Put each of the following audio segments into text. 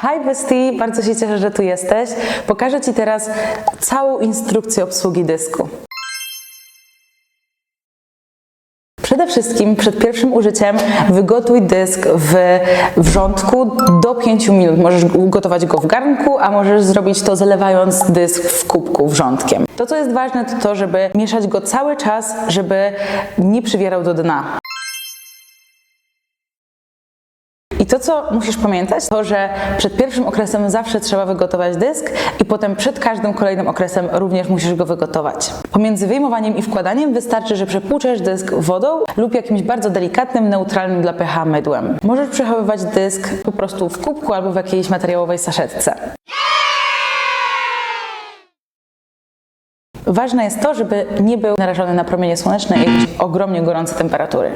Hi Bestie, bardzo się cieszę, że tu jesteś. Pokażę Ci teraz całą instrukcję obsługi dysku. Przede wszystkim przed pierwszym użyciem wygotuj dysk w wrzątku do 5 minut. Możesz ugotować go w garnku, a możesz zrobić to zalewając dysk w kubku wrzątkiem. To, co jest ważne, to to, żeby mieszać go cały czas, żeby nie przywierał do dna. To, co musisz pamiętać, to, że przed pierwszym okresem zawsze trzeba wygotować dysk i potem przed każdym kolejnym okresem również musisz go wygotować. Pomiędzy wyjmowaniem i wkładaniem wystarczy, że przepłuczesz dysk wodą lub jakimś bardzo delikatnym, neutralnym dla pH mydłem. Możesz przechowywać dysk po prostu w kubku albo w jakiejś materiałowej saszetce. Ważne jest to, żeby nie był narażony na promienie słoneczne i ogromnie gorące temperatury.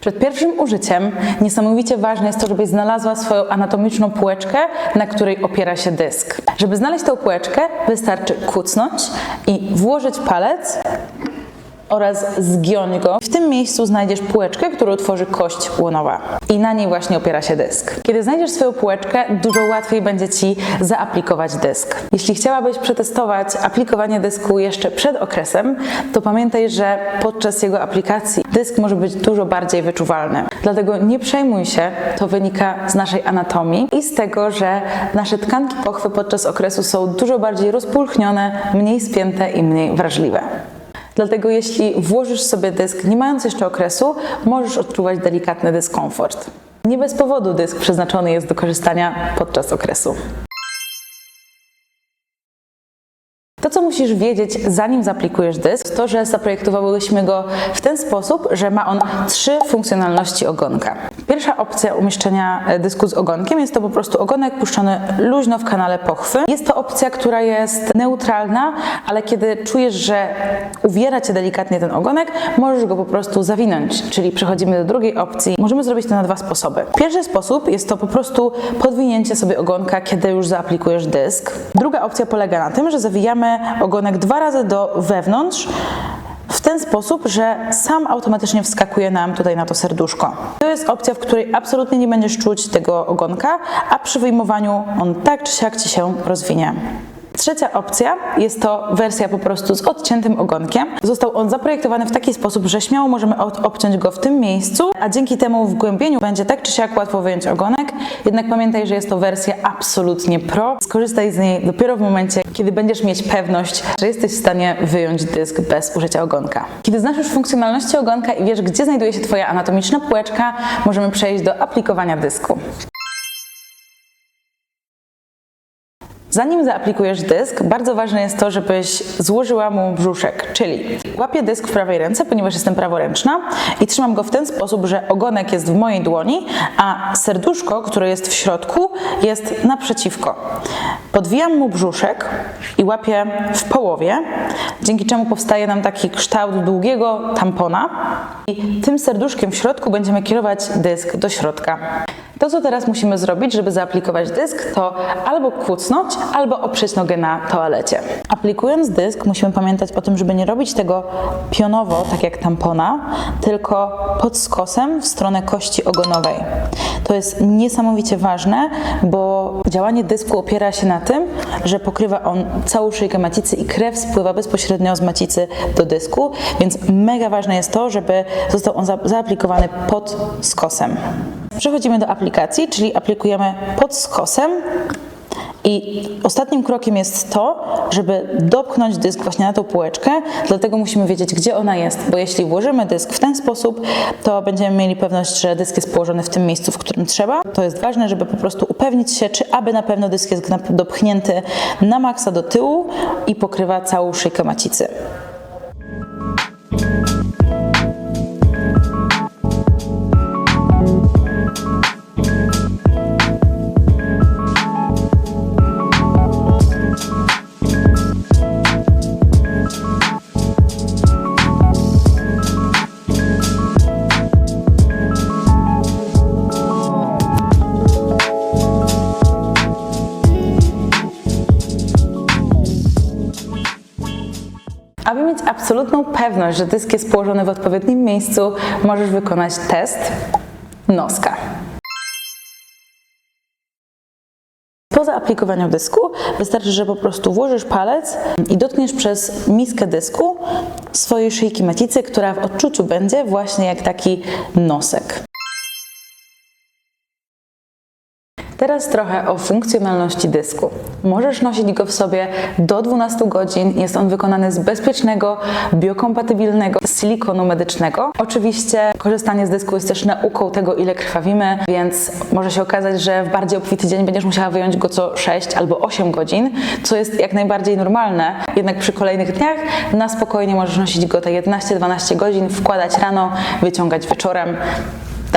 Przed pierwszym użyciem niesamowicie ważne jest to, żebyś znalazła swoją anatomiczną półeczkę, na której opiera się dysk. Żeby znaleźć tę półeczkę, wystarczy kucnąć i włożyć palec oraz zgiąć go. W tym miejscu znajdziesz półeczkę, którą tworzy kość łonowa i na niej właśnie opiera się dysk. Kiedy znajdziesz swoją półeczkę, dużo łatwiej będzie Ci zaaplikować dysk. Jeśli chciałabyś przetestować aplikowanie dysku jeszcze przed okresem, to pamiętaj, że podczas jego aplikacji dysk może być dużo bardziej wyczuwalny. Dlatego nie przejmuj się, to wynika z naszej anatomii i z tego, że nasze tkanki pochwy podczas okresu są dużo bardziej rozpulchnione, mniej spięte i mniej wrażliwe. Dlatego jeśli włożysz sobie dysk nie mając jeszcze okresu, możesz odczuwać delikatny dyskomfort. Nie bez powodu dysk przeznaczony jest do korzystania podczas okresu. Co musisz wiedzieć, zanim zaaplikujesz dysk, to, że zaprojektowałyśmy go w ten sposób, że ma on trzy funkcjonalności ogonka. Pierwsza opcja umieszczenia e, dysku z ogonkiem jest to po prostu ogonek puszczony luźno w kanale pochwy. Jest to opcja, która jest neutralna, ale kiedy czujesz, że uwiera cię delikatnie ten ogonek, możesz go po prostu zawinąć, czyli przechodzimy do drugiej opcji. Możemy zrobić to na dwa sposoby. Pierwszy sposób jest to po prostu podwinięcie sobie ogonka, kiedy już zaaplikujesz dysk. Druga opcja polega na tym, że zawijamy ogonek dwa razy do wewnątrz, w ten sposób, że sam automatycznie wskakuje nam tutaj na to serduszko. To jest opcja, w której absolutnie nie będziesz czuć tego ogonka, a przy wyjmowaniu on tak czy siak Ci się rozwinie. Trzecia opcja jest to wersja po prostu z odciętym ogonkiem. Został on zaprojektowany w taki sposób, że śmiało możemy obciąć go w tym miejscu, a dzięki temu w głębieniu będzie tak czy siak łatwo wyjąć ogonek. Jednak pamiętaj, że jest to wersja absolutnie pro. Skorzystaj z niej dopiero w momencie, kiedy będziesz mieć pewność, że jesteś w stanie wyjąć dysk bez użycia ogonka. Kiedy znasz już funkcjonalności ogonka i wiesz, gdzie znajduje się Twoja anatomiczna półeczka, możemy przejść do aplikowania dysku. Zanim zaaplikujesz dysk, bardzo ważne jest to, żebyś złożyła mu brzuszek, czyli łapię dysk w prawej ręce, ponieważ jestem praworęczna i trzymam go w ten sposób, że ogonek jest w mojej dłoni, a serduszko, które jest w środku, jest naprzeciwko. Podwijam mu brzuszek i łapię w połowie, dzięki czemu powstaje nam taki kształt długiego tampona i tym serduszkiem w środku będziemy kierować dysk do środka. To, co teraz musimy zrobić, żeby zaaplikować dysk, to albo kucnąć, albo oprzeć nogę na toalecie. Aplikując dysk, musimy pamiętać o tym, żeby nie robić tego pionowo, tak jak tampona, tylko pod skosem w stronę kości ogonowej. To jest niesamowicie ważne, bo działanie dysku opiera się na tym, że pokrywa on całą szyjkę macicy i krew spływa bezpośrednio z macicy do dysku, więc mega ważne jest to, żeby został on za- zaaplikowany pod skosem. Przechodzimy do aplikacji, czyli aplikujemy pod skosem. I ostatnim krokiem jest to, żeby dopchnąć dysk właśnie na tą półeczkę, dlatego musimy wiedzieć, gdzie ona jest, bo jeśli włożymy dysk w ten sposób, to będziemy mieli pewność, że dysk jest położony w tym miejscu, w którym trzeba. To jest ważne, żeby po prostu upewnić się, czy aby na pewno dysk jest dopchnięty na maksa do tyłu i pokrywa całą szyjkę macicy. absolutną pewność, że dysk jest położony w odpowiednim miejscu, możesz wykonać test noska. Po zaaplikowaniu dysku wystarczy, że po prostu włożysz palec i dotkniesz przez miskę dysku swojej szyjki macicy, która w odczuciu będzie właśnie jak taki nosek. Teraz trochę o funkcjonalności dysku. Możesz nosić go w sobie do 12 godzin. Jest on wykonany z bezpiecznego, biokompatybilnego silikonu medycznego. Oczywiście korzystanie z dysku jest też nauką tego, ile krwawimy, więc może się okazać, że w bardziej obfity dzień będziesz musiała wyjąć go co 6 albo 8 godzin, co jest jak najbardziej normalne. Jednak przy kolejnych dniach na spokojnie możesz nosić go te 11-12 godzin, wkładać rano, wyciągać wieczorem.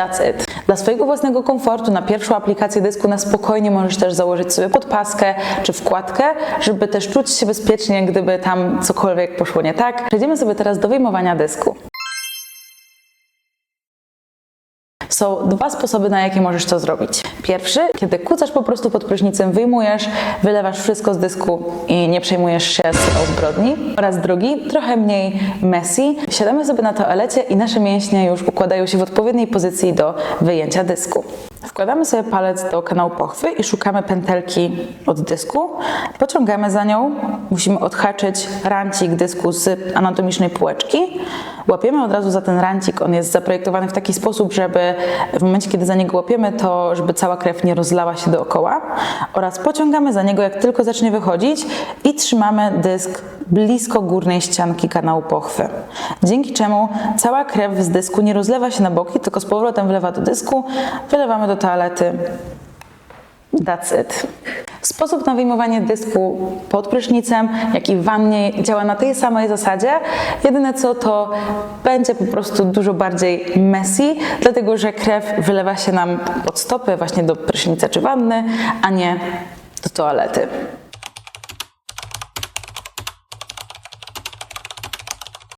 That's it. Dla swojego własnego komfortu na pierwszą aplikację dysku na spokojnie możesz też założyć sobie podpaskę czy wkładkę, żeby też czuć się bezpiecznie, gdyby tam cokolwiek poszło nie tak. Przejdziemy sobie teraz do wyjmowania dysku. Są dwa sposoby, na jakie możesz to zrobić. Pierwszy, kiedy kucasz po prostu pod prysznicem, wyjmujesz, wylewasz wszystko z dysku i nie przejmujesz się z zbrodni. Oraz drugi, trochę mniej messy. Siadamy sobie na toalecie i nasze mięśnie już układają się w odpowiedniej pozycji do wyjęcia dysku. Wkładamy sobie palec do kanału pochwy i szukamy pętelki od dysku. Pociągamy za nią. Musimy odhaczyć rancik dysku z anatomicznej półeczki. Łapiemy od razu za ten rancik. On jest zaprojektowany w taki sposób, żeby w momencie, kiedy za niego łapiemy, to żeby cała krew nie rozlała się dookoła. Oraz pociągamy za niego, jak tylko zacznie wychodzić i trzymamy dysk blisko górnej ścianki kanału pochwy. Dzięki czemu cała krew z dysku nie rozlewa się na boki, tylko z powrotem wlewa do dysku, wylewamy do toalety. That's it. Sposób na wyjmowanie dysku pod prysznicem, jak i w wannie działa na tej samej zasadzie. Jedyne co to będzie po prostu dużo bardziej messy, dlatego że krew wylewa się nam pod stopy właśnie do prysznica czy wanny, a nie do toalety.